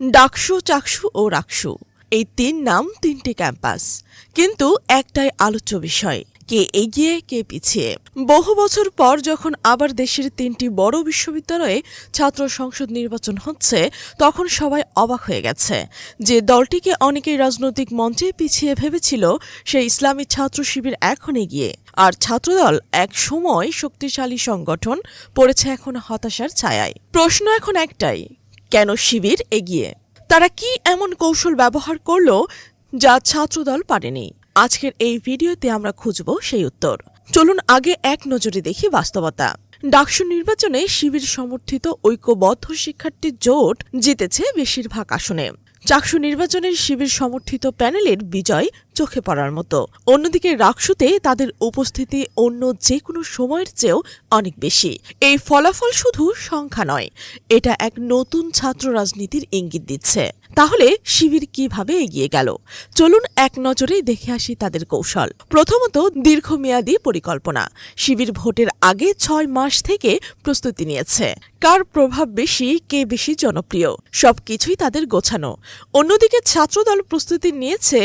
ডাকসু, চাকসু ও রাকসু। এই তিন নাম, তিনটি ক্যাম্পাস। কিন্তু একটাই আলোচ্য বিষয়, কে এগিয়ে, কে পিছিয়ে। বহু বছর পর যখন আবার দেশের তিনটি বড় বিশ্ববিদ্যালয়ে ছাত্র সংসদ নির্বাচন হচ্ছে, তখন সবাই অবাক হয়ে গেছে যে দলটিকে অনেকেই রাজনৈতিক মঞ্চে পিছিয়ে ভেবেছিল সেই ইসলামী ছাত্র শিবির এখন এগিয়ে। আর ছাত্রদল এক সময় শক্তিশালী সংগঠন পড়েছে এখন হতাশার ছায়ায়। প্রশ্ন এখন একটাই কেন শিবির এগিয়ে? তারা কি এমন কৌশল ব্যবহার করল যা ছাত্রদল পারেনি? আজকের এই ভিডিওতে আমরা খুঁজব সেই উত্তর। চলুন আগে এক নজরে দেখি বাস্তবতা। ডাকসু নির্বাচনে শিবির সমর্থিত ঐক্যবদ্ধ শিক্ষার্থী জোট জিতেছে বেশিরভাগ আসনে। চাকসু নির্বাচনের শিবির সমর্থিত প্যানেলের বিজয় চোখে পড়ার মতো। অন্যদিকে রাকসুতে তাদের উপস্থিতি অন্য যে কোনো সময়ের চেয়েও অনেক বেশি। এই ফলাফল শুধু সংখ্যা নয়, এটা এক নতুন ছাত্র রাজনীতির ইঙ্গিত দিচ্ছে। তাহলে শিবির কীভাবে এগিয়ে গেল? চলুন এক নজরেই দেখে আসি তাদের কৌশল। প্রথমত দীর্ঘমেয়াদী পরিকল্পনা। শিবির ভোটের আগে ছয় মাস থেকে প্রস্তুতি নিয়েছে। কার প্রভাব বেশি, কে বেশি জনপ্রিয়? সবকিছুই তাদের গোছানো। অন্যদিকে ছাত্রদল প্রস্তুতি নিয়েছে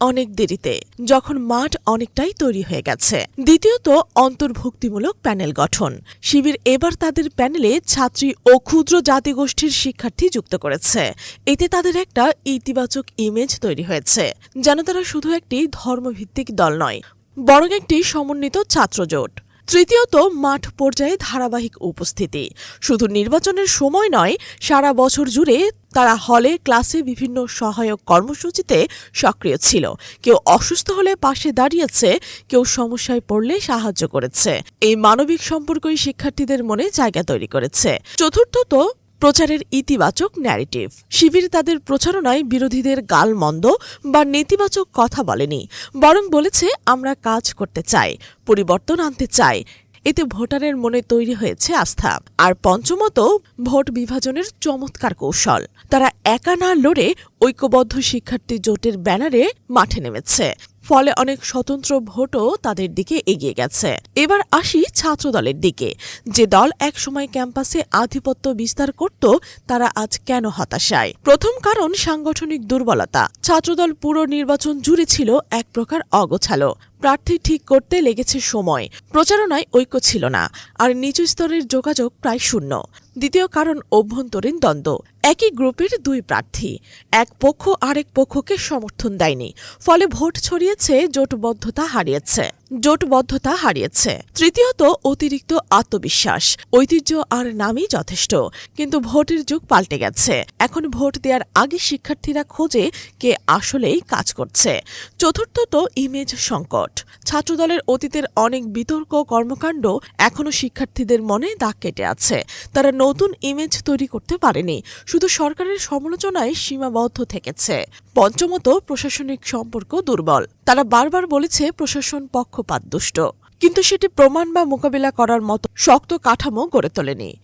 অনেক দেরিতে, যখন মাঠ অনেকটাই তৈরি হয়ে গেছে। দ্বিতীয়ত, অন্তর্ভুক্তিমূলক প্যানেল গঠন। শিবির এবার তাদের প্যানেলে ছাত্রী ও ক্ষুদ্র জাতিগোষ্ঠীর শিক্ষার্থী যুক্ত করেছে। এতে তাদের একটা ইতিবাচক ইমেজ তৈরি হয়েছে, যেন তারা শুধু একটি ধর্মভিত্তিক দল নয়, বরং একটি সমন্বিত ছাত্রজোট। তৃতীয়ত মাঠ পর্যায়ে ধারাবাহিক উপস্থিতি। শুধু নির্বাচনের সময় নয়, সারা বছর জুড়ে তারা হলে, ক্লাসে বিভিন্ন সহায়ক কর্মসূচিতে সক্রিয় ছিল। কেউ অসুস্থ হলে পাশে দাঁড়িয়েছে, কেউ সমস্যায় পড়লে সাহায্য করেছে। এই মানবিক সম্পর্কই শিক্ষার্থীদের মনে জায়গা তৈরি করেছে। চতুর্থত প্রচারের ইতিবাচক ন্যারেটিভ শিবির তাদের প্রচারণায় বিরোধীদের গালমন্দ বা নেতিবাচক কথা বলেনি, বরং বলেছে, আমরা কাজ করতে চাই, পরিবর্তন আনতে চাই। এতে ভোটারের মনে তৈরি হয়েছে আস্থা। আর পঞ্চমত, ভোট বিভাজনের চমৎকার কৌশল। তারা একা না লড়ে ঐক্যবদ্ধ শিক্ষার্থী জোটের ব্যানারে মাঠে নেমেছে। ফলে অনেক স্বতন্ত্র ভোটও তাদের দিকে এগিয়ে গেছে। এবার আসি ছাত্রদলের দিকে। যে দল একসময় ক্যাম্পাসে আধিপত্য বিস্তার করত, তারা আজ কেন হতাশায়? প্রথম কারণ সাংগঠনিক দুর্বলতা। ছাত্রদল পুরো নির্বাচন জুড়ে ছিল এক প্রকার অগোছালো। প্রার্থী ঠিক করতে লেগেছে সময়। প্রচারণায় ঐক্য ছিল না, আর নিচু স্তরের যোগাযোগ প্রায় শূন্য। দ্বিতীয় কারণ অভ্যন্তরীণ দ্বন্দ্ব। একই গ্রুপের দুই প্রার্থী। এক পক্ষ আরেক পক্ষকে সমর্থন দেয়নি, ফলে ভোট ছড়িয়েছে, জোটবদ্ধতা হারিয়েছে। জোটবদ্ধতা হারিয়েছে। তৃতীয়ত, অতিরিক্ত আত্মবিশ্বাস। ঐতিহ্য আর নামই যথেষ্ট, কিন্তু ভোটের যুগ পাল্টে গেছে। এখন ভোট দেওয়ার আগে শিক্ষার্থীরা খোঁজে কে আসলেই কাজ করছে। চতুর্থত, ইমেজ সংকট। ছাত্রদলের অতীতের অনেক বিতর্ক কর্মকাণ্ড এখনও শিক্ষার্থীদের মনে দাগ কেটে আছে। তারা নতুন ইমেজ তৈরি করতে পারেনি, শুধু সরকারের সমালোচনায় সীমাবদ্ধ থেকেছে। পঞ্চমত, প্রশাসনিক সম্পর্ক দুর্বল। তারা বারবার বলেছে, প্রশাসন পক্ষপাত দুষ্ট কিন্তু সেটি প্রমাণ বা মোকাবিলা করার মতো শক্ত কাঠামো গড়ে তোলেনি।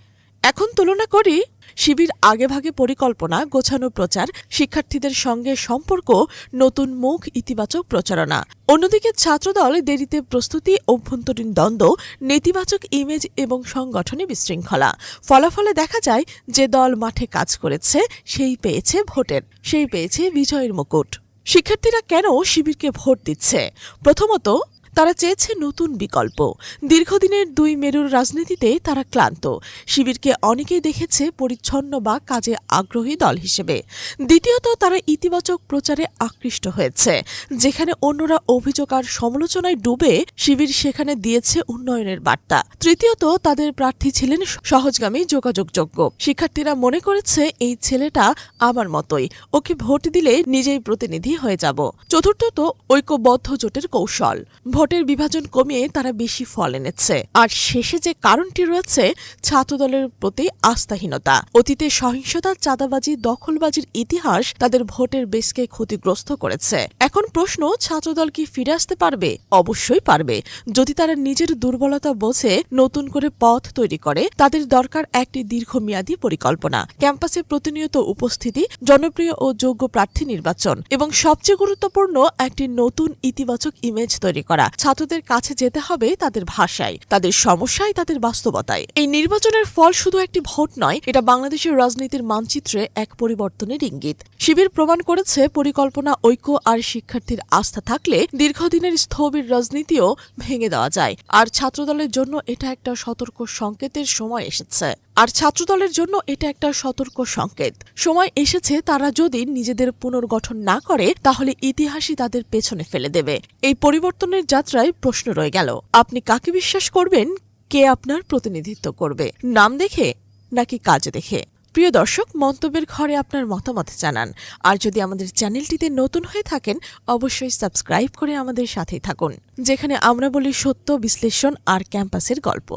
এখন তুলনা করি, শিবির আগেভাগে পরিকল্পনা, গোছানো প্রচার, শিক্ষার্থীদের সঙ্গে সম্পর্ক, নতুন মুখ, ইতিবাচক প্রচারণা। অন্যদিকে ছাত্রদল দেরিতে প্রস্তুতি, অভ্যন্তরীণ দ্বন্দ্ব, নেতিবাচক ইমেজ এবং সংগঠনে বিশৃঙ্খলা। ফলাফলে দেখা যায়, যে দল মাঠে কাজ করেছে, সেই পেয়েছে ভোটের, সেই পেয়েছে বিজয়ের মুকুট। শিক্ষার্থীরা কেন শিবিরকে ভোট দিচ্ছে? প্রথমত তারা চেয়েছে নতুন বিকল্প। দীর্ঘদিনের দুই মেরুর রাজনীতিতে তারা ক্লান্ত। শিবিরকে অনেকেই দেখেছে পরিচ্ছন্ন বা কাজে আগ্রহী দল হিসেবে। দ্বিতীয়ত, তারা ইতিবাচক প্রচারে আকৃষ্ট হয়েছে। যেখানে অন্যরা অভিযোগ আর সমালোচনায় ডুবে শিবির সেখানে দিয়েছে উন্নয়নের বার্তা। তৃতীয়ত, তাদের প্রার্থী ছিলেন সহজগামী যোগাযোগযোগ্য। শিক্ষার্থীরা মনে করেছে, এই ছেলেটা আমার মতোই। ওকে ভোট দিলে নিজেই প্রতিনিধি হয়ে যাব। চতুর্থত, ঐক্যবদ্ধ জোটের কৌশল। ভোটের বিভাজন কমিয়ে তারা বেশি ফল এনেছে। আর শেষে যে কারণটি রয়েছে, ছাত্রদলের প্রতি আস্থাহীনতা। অতীতে সহিংসতা, চাঁদাবাজি, দখলবাজির ইতিহাস তাদের ভোটের বেসকে ক্ষতিগ্রস্ত করেছে। এখন প্রশ্ন, ছাত্রদল কি ফিরে আসতে পারবে? অবশ্যই পারবে। যদি তারা নিজের দুর্বলতা বোঝে, নতুন করে পথ তৈরি করে, তাদের দরকার একটি দীর্ঘমেয়াদী পরিকল্পনা। ক্যাম্পাসে প্রতিনিয়ত উপস্থিতি, জনপ্রিয় ও যোগ্য প্রার্থী নির্বাচন এবং সবচেয়ে গুরুত্বপূর্ণ, একটি নতুন ইতিবাচক ইমেজ তৈরি করা। ছাত্রদের কাছে যেতে হবে তাদের ভাষায়, তাদের সমস্যায়, তাদের বাস্তবতায়। এই নির্বাচনের ফল শুধু একটি ভোট নয়, এটা বাংলাদেশের রাজনীতির মানচিত্রে এক পরিবর্তনের ইঙ্গিত। শিবির প্রমাণ করেছে, পরিকল্পনা, ঐক্য আর শিক্ষার্থীর আস্থা থাকলে দীর্ঘদিনের স্থবির রাজনীতিও ভেঙে দেওয়া যায়। আর ছাত্রদলের জন্য এটা একটা সতর্ক সংকেতের সময় এসেছে। আর ছাত্রদলের জন্য এটা একটা সতর্ক সংকেত। সময় এসেছে তারা যদি নিজেদের পুনর্গঠন না করে, তাহলে ইতিহাসই তাদের পেছনে ফেলে দেবে। এই পরিবর্তনের যাত্রায় প্রশ্ন রয়ে গেল, আপনি কাকে বিশ্বাস করবেন? কে আপনার প্রতিনিধিত্ব করবে? নাম দেখে নাকি কাজ দেখে? প্রিয় দর্শক, মন্তব্যের ঘরে আপনার মতামত জানান। আর যদি আমাদের চ্যানেলটিতে নতুন হয়ে থাকেন, অবশ্যই সাবস্ক্রাইব করে আমাদের সাথেই থাকুন, যেখানে আমরা বলি সত্য, বিশ্লেষণ আর ক্যাম্পাসের গল্প।